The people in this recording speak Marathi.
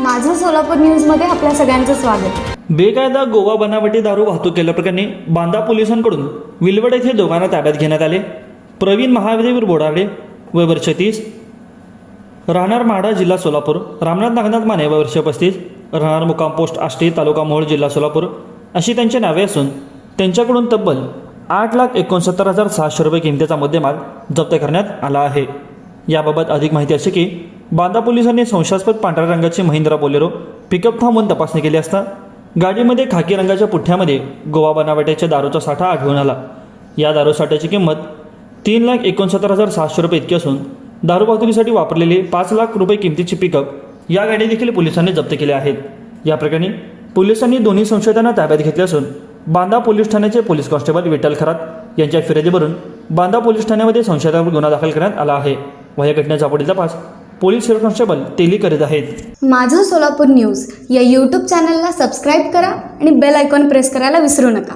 माझं सोलापूर न्यूजमध्ये आपल्या सगळ्यांचं स्वागत. बेकायदा गोवा बनावटी दारू वाहतूक केल्याप्रकरणी बांदा पोलिसांकडून विलवड येथे दोघांना ताब्यात घेण्यात आले. प्रवीण महादेव बोडाडे वय वर्ष तीस. राहणार माढा जिल्हा सोलापूर. रामनाथ नागनाथ माने वय वर्ष पस्तीस. राहणार मुकाम पोस्ट आष्टी तालुका मोहोळ जिल्हा सोलापूर. अशी त्यांची नावे असून त्यांच्याकडून तब्बल आठ लाख एकोणसत्तर हजार सहाशे रुपये किमतीचा मुद्देमाल जप्त करण्यात आला आहे. याबाबत अधिक माहिती अशी की बांदा पोलिसांनी संशयास्पद पांढऱ्या रंगाची महिंद्रा बोलेरो पिकअप थांबवून तपासणी केली असता गाडीमध्ये खाकी रंगाच्या पुठ्ठ्यामध्ये गोवा बनावट्याच्या दारूचा साठा आढळून आला. या दारू साठ्याची किंमत तीन लाख एकोणसत्तर हजार सहाशे रुपये इतकी असून दारू वाहतुकीसाठी वापरलेली पाच लाख रुपये किमतीची पिकअप या गाडी देखील पोलिसांनी जप्त केल्या आहेत. या प्रकरणी पोलिसांनी दोन्ही संशयितांना ताब्यात घेतले असून बांदा पोलीस ठाण्याचे पोलीस कॉन्स्टेबल विठ्ठल खरात यांच्या फिर्यादीवरून बांदा पोलीस ठाण्यामध्ये संशयितांवर गुन्हा दाखल करण्यात आला आहे. व या घटनेचा पुढील तपास पोलीस हेड कॉन्स्टेबल तेली करीत आहेत. माझं सोलापूर न्यूज या यूट्यूब चॅनलला सबस्क्राईब करा आणि बेल आयकॉन प्रेस करायला विसरू नका.